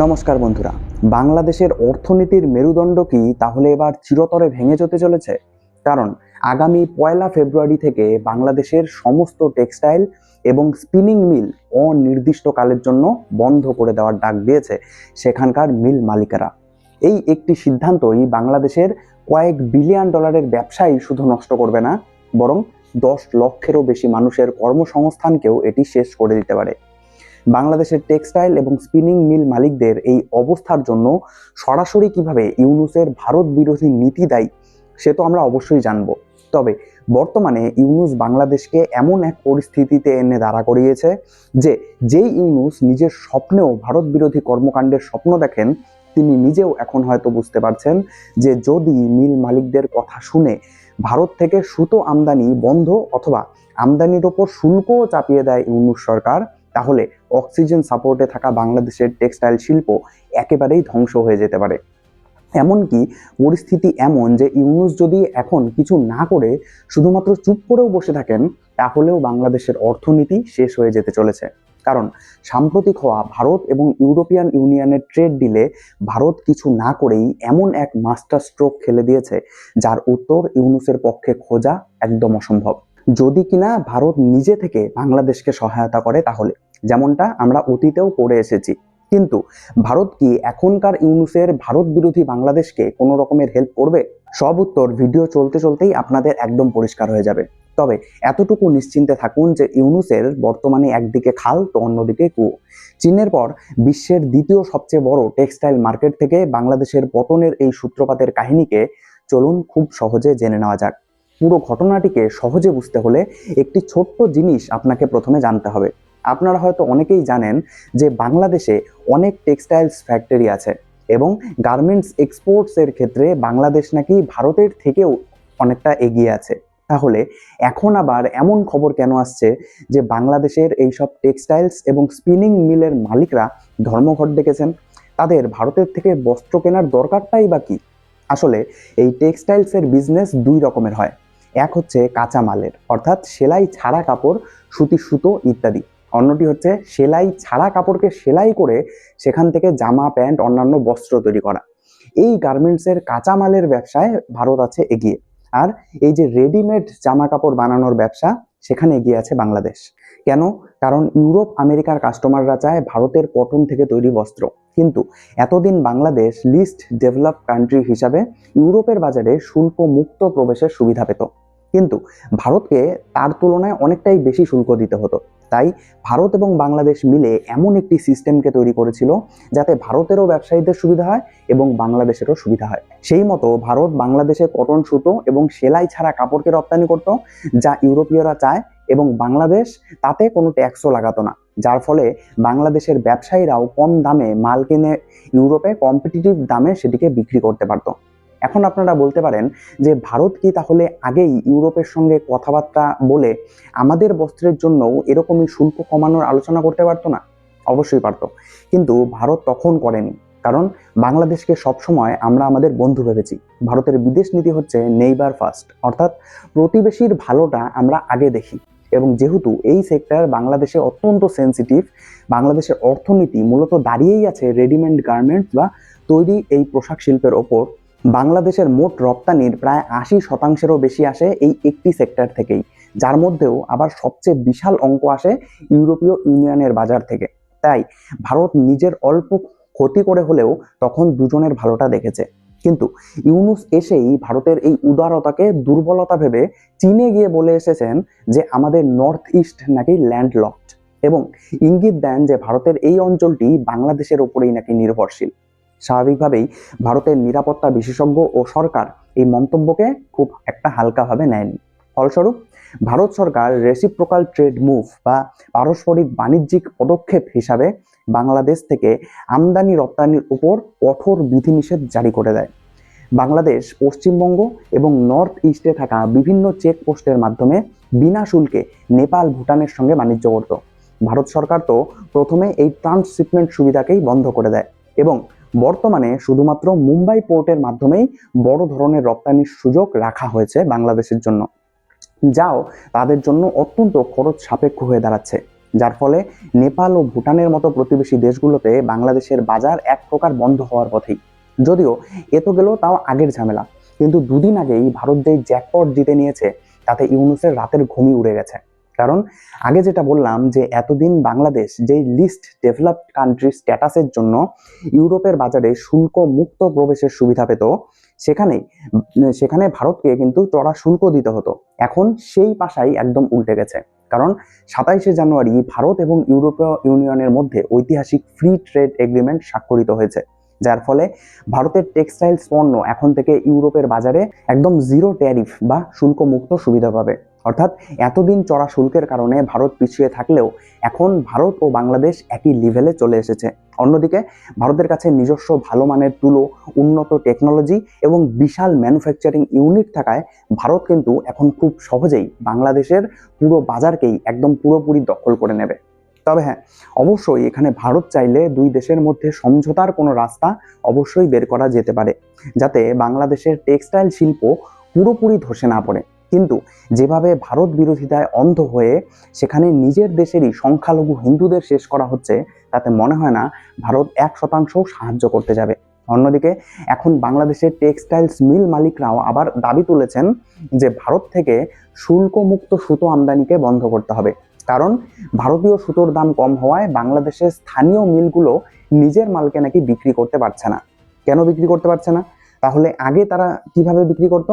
নমস্কার বন্ধুরা, বাংলাদেশের অর্থনীতির মেরুদণ্ড কি তাহলে এবার চিরতরে ভেঙে যেতে চলেছে? কারণ আগামী পয়লা ফেব্রুয়ারি থেকে বাংলাদেশের সমস্ত টেক্সটাইল এবং স্পিনিং মিল অনির্দিষ্টকালের জন্য বন্ধ করে দেওয়ার ডাক দিয়েছে সেখানকার মিল মালিকেরা। এই একটি সিদ্ধান্তই বাংলাদেশের কয়েক বিলিয়ন ডলারের ব্যবসায়ী শুধু নষ্ট করবে না, বরং দশ লক্ষেরও বেশি মানুষের কর্মসংস্থানকেও এটি শেষ করে দিতে পারে। বাংলাদেশের টেক্সটাইল এবং স্পিনিং মিল মালিকদের এই অবস্থার জন্য সরাসরি কীভাবে ইউনুসের ভারত বিরোধী নীতি দায়ী, সে তো আমরা অবশ্যই জানব। তবে বর্তমানে ইউনুস বাংলাদেশকে এমন এক পরিস্থিতিতে এনে দাঁড়া করিয়েছে যে যেই ইউনুস নিজের স্বপ্নেও ভারত বিরোধী কর্মকাণ্ডের স্বপ্ন দেখেন, তিনি নিজেও এখন হয়তো বুঝতে পারছেন যে যদি মিল মালিকদের কথা শুনে ভারত থেকে সুতো আমদানি বন্ধ অথবা আমদানির ওপর শুল্কও চাপিয়ে দেয় ইউনুস সরকার তাহলে অক্সিজেন সাপোর্টে থাকা বাংলাদেশের টেক্সটাইল শিল্প একেবারেই ধ্বংস হয়ে যেতে পারে। এমনকি পরিস্থিতি এমন যে ইউনুস যদি এখন কিছু না করে শুধুমাত্র চুপ করেও বসে থাকেন, তাহলেও বাংলাদেশের অর্থনীতি শেষ হয়ে যেতে চলেছে। কারণ সাম্প্রতিক হওয়া ভারত এবং ইউরোপিয়ান ইউনিয়নের ট্রেড ডিলে ভারত কিছু না করেই এমন এক মাস্টার স্ট্রোক খেলে দিয়েছে, যার উত্তর ইউনুসের পক্ষে খোঁজা একদম অসম্ভব। যদি কিনা ভারত নিজে থেকে বাংলাদেশকে সহায়তা করে তাহলে, যেমনটা আমরা অতীতেও পড়ে এসেছি। কিন্তু ভারত কি এখনকার ইউনুসের ভারত বিরোধী বাংলাদেশকে কোনো রকমের হেল্প করবে? সব উত্তর ভিডিও চলতে চলতেই আপনাদের একদম পরিষ্কার হয়ে যাবে। তবে এতটুকু নিশ্চিন্তে থাকুন যে ইউনুসের বর্তমানে একদিকে খাল, তো অন্যদিকে কুয়ো। চীনের পর বিশ্বের দ্বিতীয় সবচেয়ে বড় টেক্সটাইল মার্কেট থেকে বাংলাদেশের পতনের এই সূত্রপাতের কাহিনীকে চলুন খুব সহজে জেনে নেওয়া যাক। পুরো ঘটনাটিকে সহজে বুঝতে হলে একটি ছোট্ট জিনিস আপনাকে প্রথমে জানতে হবে। আপনারা হয়তো অনেকেই জানেন যে বাংলাদেশে অনেক টেক্সটাইলস ফ্যাক্টরি আছে এবং গার্মেন্টস এক্সপোর্টস এর ক্ষেত্রে বাংলাদেশ নাকি ভারতের থেকেও অনেকটা এগিয়ে আছে। তাহলে এখন আবার এমন খবর কেন আসছে যে বাংলাদেশের এইসব টেক্সটাইলস এবং স্পিনিং মিলের মালিকরা ধর্মঘট ডেকেছেন? তাদের ভারতের থেকে বস্ত্র কেনার দরকারটাই বা কি? আসলে এই টেক্সটাইলসের বিজনেস দুই রকমের হয়। এক হচ্ছে কাঁচা মালের অর্থাৎ সেলাই ছাড়া কাপড়, সুতি সুতো ইত্যাদি। অন্যটি হচ্ছে সেলাই ছাড়া কাপড়কে সেলাই করে সেখান থেকে জামা, প্যান্ট, অন্যান্য বস্ত্র তৈরি করা। এই গার্মেন্টসের কাঁচা মালের ব্যবসায় ভারত আছে এগিয়ে। আর এই যে রেডিমেড জামা কাপড় বানানোর ব্যবসা, সেখানে এগিয়ে আছে বাংলাদেশ। কেন? কারণ ইউরোপ, আমেরিকার কাস্টমাররা চায় ভারতের কটন থেকে তৈরি বস্ত্র। কিন্তু এতদিন বাংলাদেশ লিস্ট ডেভেলপ কান্ট্রি হিসাবে ইউরোপের বাজারে শুল্ক মুক্ত প্রবেশের সুবিধা পেত। কিন্তু ভারতকে তার তুলনায় অনেকটাই বেশি শুল্ক দিতে হতো। তাই ভারত এবং বাংলাদেশ মিলে এমন একটি সিস্টেমকে তৈরি করেছিল যাতে ভারতেরও ব্যবসায়ীদের সুবিধা হয় এবং বাংলাদেশেরও সুবিধা হয়। সেই মতো ভারত বাংলাদেশে কটন সুতো এবং সেলাই ছাড়া কাপড়কে রপ্তানি করত, যা ইউরোপীয়রা চায় এবং বাংলাদেশ তাতে কোনো ট্যাক্সও লাগাতো না। যার ফলে বাংলাদেশের ব্যবসায়ীরাও কম দামে মাল কিনে ইউরোপে কম্পিটিটিভ দামে সেটিকে বিক্রি করতে পারত। এখন আপনারা বলতে পারেন যে ভারত কি তাহলে আগেই ইউরোপের সঙ্গে কথাবার্তা বলে আমাদের বস্ত্রের জন্যও এরকমই শুল্ক কমানোর আলোচনা করতে পারতো না? অবশ্যই পারতো। কিন্তু ভারত তখন করেনি। কারণ বাংলাদেশকে সবসময় আমরা আমাদের বন্ধু ভেবেছি। ভারতের বিদেশ নীতি হচ্ছে নেইবার ফার্স্ট। অর্থাৎ প্রতিবেশীর ভালোটা আমরা আগে দেখি। এবং যেহেতু এই সেক্টর বাংলাদেশে অত্যন্ত সেন্সিটিভ বাংলাদেশের অর্থনীতি মূলত দাঁড়িয়েই আছে রেডিমেড গার্মেন্টস বা তৈরি এই পোশাক শিল্পের ওপর। বাংলাদেশের মোট রপ্তানির প্রায় আশি শতাংশেরও বেশি আসে এই একটি সেক্টর থেকেই, যার মধ্যেও আবার সবচেয়ে বিশাল অঙ্ক আসে ইউরোপীয় ইউনিয়নের বাজার থেকে। তাই ভারত নিজের অল্প ক্ষতি করে হলেও তখন দুজনের ভালোটা দেখেছে। কিন্তু ইউনুস এসেই ভারতের এই উদারতাকে, দুর্বলতা ভেবে চীনে গিয়ে বলে এসেছেন যে আমাদের নর্থ ইস্ট নাকি ল্যান্ডলকড এবং ইঙ্গিত দেন যে ভারতের এই অঞ্চলটি বাংলাদেশের ওপরেই নাকি নির্ভরশীল। স্বাভাবিকভাবেই ভারতের নিরাপত্তা বিশেষজ্ঞ ও সরকার এই মন্তব্যকে খুব একটা হালকাভাবে নেয়নি। ফলস্বরূপ, ভারত সরকার রেসিপ্রোকাল ট্রেড মুভ বা পারস্পরিক বাণিজ্যিক পদক্ষেপ হিসাবে বাংলাদেশ থেকে আমদানি রপ্তানির উপর কঠোর বিধিনিষেধ জারি করে দেয়। বাংলাদেশ, পশ্চিমবঙ্গ এবং নর্থ ইস্টে থাকা বিভিন্ন চেকপোস্টের মাধ্যমে বিনা শুল্কে নেপাল, ভুটানের সঙ্গে বাণিজ্য করত। ভারত সরকার তো প্রথমে এই ট্রান্সশিপমেন্ট সুবিধাকেই বন্ধ করে দেয় এবং বর্তমানে শুধুমাত্র মুম্বাই পোর্টের মাধ্যমেই বড় ধরনের রপ্তানির সুযোগ রাখা হয়েছে বাংলাদেশের জন্য। যাও, তাদের জন্য অত্যন্ত খরচ সাপেক্ষ হয়ে দাঁড়াচ্ছে। যার ফলে নেপাল ও ভুটানের মতো প্রতিবেশী দেশগুলোতে বাংলাদেশের বাজার এক প্রকার বন্ধ হওয়ার পথেই। যদিও এ তো গেল তাও আগের ঝামেলা। কিন্তু দুদিন আগেই ভারত যেই জ্যাকপট জিতে নিয়েছে, তাতে ইউনুসের রাতের ঘুমই উড়ে গেছে। কারণ আগে যেটা বললাম যে এতদিন বাংলাদেশ যেই লিস্ট ডেভেলপড কান্ট্রি স্ট্যাটাসের জন্য ইউরোপের বাজারে শুল্ক মুক্ত প্রবেশের সুবিধা পেত সেখানে সেখানে ভারতকে কিন্তু চড়া শুল্ক দিতে হতো। এখন সেই পাশাই একদম উল্টে গেছে। কারণ সাতাইশে জানুয়ারি ভারত এবং ইউরোপীয় ইউনিয়নের মধ্যে ঐতিহাসিক ফ্রি ট্রেড এগ্রিমেন্ট স্বাক্ষরিত হয়েছে। যার ফলে ভারতের টেক্সটাইল পণ্য এখন থেকে ইউরোপের বাজারে একদম জিরো ট্যারিফ বা শুল্ক মুক্ত সুবিধা পাবে। অর্থাৎ এতদিন চড়া শুল্কের কারণে ভারত পিছিয়ে থাকলেও এখন ভারত ও বাংলাদেশ একই লেভেলে চলে এসেছে। অন্যদিকে ভারতের কাছে নিজস্ব ভালো মানের তুলো, উন্নত টেকনোলজি এবং বিশাল ম্যানুফ্যাকচারিং ইউনিট থাকায় ভারত কিন্তু এখন খুব সহজেই বাংলাদেশের পুরো বাজারকেই একদম পুরোপুরি দখল করে নেবে। তবে হ্যাঁ অবশ্যই এখানে ভারত চাইলে দুই দেশের মধ্যে সমঝোতার কোনো রাস্তা অবশ্যই বের করা যেতে পারে, যাতে বাংলাদেশের টেক্সটাইল শিল্প পুরোপুরি ধসে না পড়ে। কিন্তু যেভাবে ভারত বিরোধিতায় অন্ধ হয়ে সেখানে নিজের দেশেরই সংখ্যালঘু হিন্দুদের শেষ করা হচ্ছে, তাতে মনে হয় না ভারত এক শতাংশও সাহায্য করতে যাবে। অন্যদিকে, এখন বাংলাদেশের টেক্সটাইলস মিল মালিকরাও আবার দাবি তুলেছেন যে ভারত থেকে শুল্কমুক্ত সুতো আমদানিকে বন্ধ করতে হবে। কারণ ভারতীয় সুতোর দাম কম হওয়ায় বাংলাদেশের স্থানীয় মিলগুলো নিজের মালকে নাকি বিক্রি করতে পারছে না। কেন বিক্রি করতে পারছে না? তাহলে আগে তারা কীভাবে বিক্রি করত?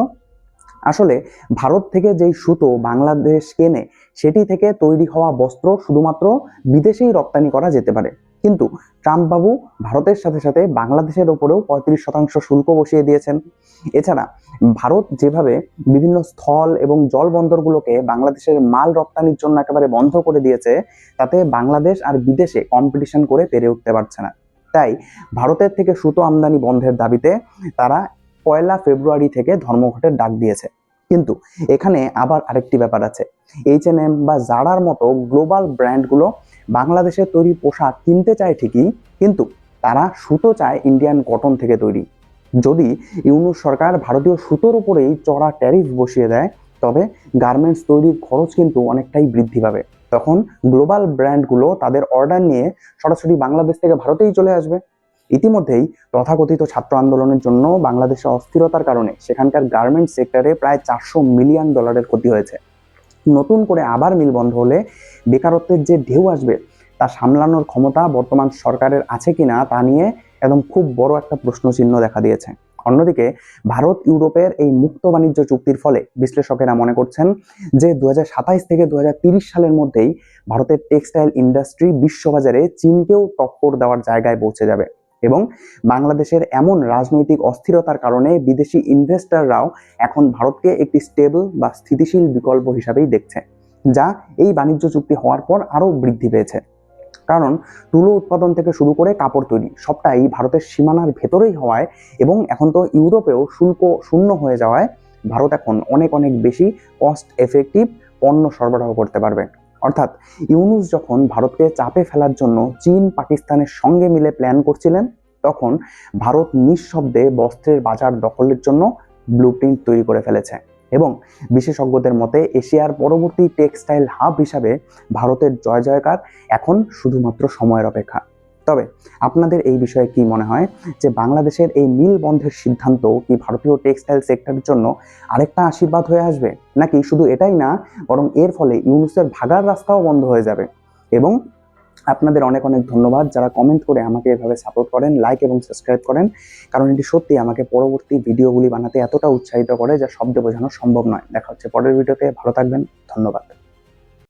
আসলে ভারত থেকে যেই সুতো বাংলাদেশ কেনে, সেটি থেকে তৈরি হওয়া বস্ত্র শুধুমাত্র বিদেশেই রপ্তানি করা যেতে পারে। কিন্তু ট্রাম্প বাবু ভারতের সাথে সাথে বাংলাদেশের ওপরেও পঁয়ত্রিশ শতাংশ শুল্ক বসিয়ে দিয়েছেন। এছাড়া ভারত যেভাবে বিভিন্ন স্থল এবং জল বন্দরগুলোকে বাংলাদেশের মাল রপ্তানির জন্য একেবারে বন্ধ করে দিয়েছে, তাতে বাংলাদেশ আর বিদেশে কম্পিটিশন করে পেরে উঠতে পারছে না। তাই ভারতের থেকে সুতো আমদানি বন্ধের দাবিতে তারা পয়লা ফেব্রুয়ারি থেকে ধর্মঘটের ডাক দিয়েছে। কিন্তু এখানে আবার আরেকটি ব্যাপার আছে। এইচ এন এম বা জারার মতো গ্লোবাল ব্র্যান্ডগুলো বাংলাদেশের তৈরি পোশাক কিনতে চায় ঠিকই, কিন্তু তারা সুতো চায় ইন্ডিয়ান কটন থেকে তৈরি। যদি ইউনুস সরকার ভারতীয় সুতোর উপরেই চড়া ট্যারিফ বসিয়ে দেয়, তবে গার্মেন্টস তৈরির খরচ কিন্তু অনেকটাই বৃদ্ধি পাবে। তখন গ্লোবাল ব্র্যান্ডগুলো তাদের অর্ডার নিয়ে সরাসরি বাংলাদেশ থেকে ভারতেই চলে আসবে। ইতিমধ্যেই তথাকথিত ছাত্র আন্দোলনের জন্য বাংলাদেশে অস্থিরতার কারণে সেখানকার গার্মেন্টস সেক্টরে প্রায় চারশো মিলিয়ন ডলারের ক্ষতি হয়েছে। নতুন করে আবার মিল বন্ধ হলে বেকারত্বের যে ঢেউ আসবে তা সামলানোর ক্ষমতা বর্তমান সরকারের আছে কিনা তা নিয়ে একদম খুব বড় একটা প্রশ্নচিহ্ন দেখা দিয়েছে। অন্যদিকে, ভারত ইউরোপের এই মুক্ত বাণিজ্য চুক্তির ফলে বিশ্লেষকেরা মনে করছেন যে দু থেকে দু সালের মধ্যেই ভারতের টেক্সটাইল ইন্ডাস্ট্রি বিশ্ববাজারে চীনকেও টক্কর দেওয়ার জায়গায় পৌঁছে যাবে। এবং বাংলাদেশের এমন রাজনৈতিক অস্থিরতার কারণে বিদেশি ইনভেস্টররাও এখন ভারতকে একটি স্টেবল বা স্থিতিশীল বিকল্প হিসাবেই দেখছে, যা এই বাণিজ্য চুক্তি হওয়ার পর আরও বৃদ্ধি পেয়েছে। কারণ তুলো উৎপাদন থেকে শুরু করে কাপড় তৈরি সবটাই ভারতের সীমানার ভেতরেই হওয়ায় এবং এখন তো ইউরোপেও শুল্ক শূন্য হয়ে যাওয়ায় ভারত এখন অনেক অনেক বেশি কস্ট এফেক্টিভ পণ্য সরবরাহ করতে পারবে। অর্থাৎ ইউনুস যখন ভারতকে চাপে ফেলার জন্য চীন পাকিস্তানের সঙ্গে মিলে প্ল্যান করছিলেন, তখন ভারত নিঃশব্দে বস্ত্রের বাজার দখলের জন্য ব্লুপ্রিন্ট তৈরি করে ফেলেছে এবং বিশেষজ্ঞদের মতে এশিয়ার পরবর্তী টেক্সটাইল হাব হিসাবে ভারতের জয় জয়কার এখন শুধুমাত্র সময়ের অপেক্ষা। তবে আপনাদের এই বিষয়ে কি মনে হয়? যে বাংলাদেশের এই মিল বন্ধের সিদ্ধান্ত কি ভারতীয় টেক্সটাইল সেক্টরের জন্য আরেকটা আশীর্বাদ হয়ে আসবে? নাকি শুধু এটাই না, বরং এর ফলে ইউনুসের ভাগার রাস্তাও বন্ধ হয়ে যাবে? এবং আপনাদের অনেক অনেক ধন্যবাদ। যারা কমেন্ট করে আমাকে এভাবে সাপোর্ট করেন লাইক এবং সাবস্ক্রাইব করেন, কারণ এটি সত্যি আমাকে পরবর্তী ভিডিওগুলি বানাতে এতটা উৎসাহিত করে, যা শব্দে বোঝানো সম্ভব নয়। দেখা হচ্ছে পরের ভিডিওতে ভালো থাকবেন। ধন্যবাদ।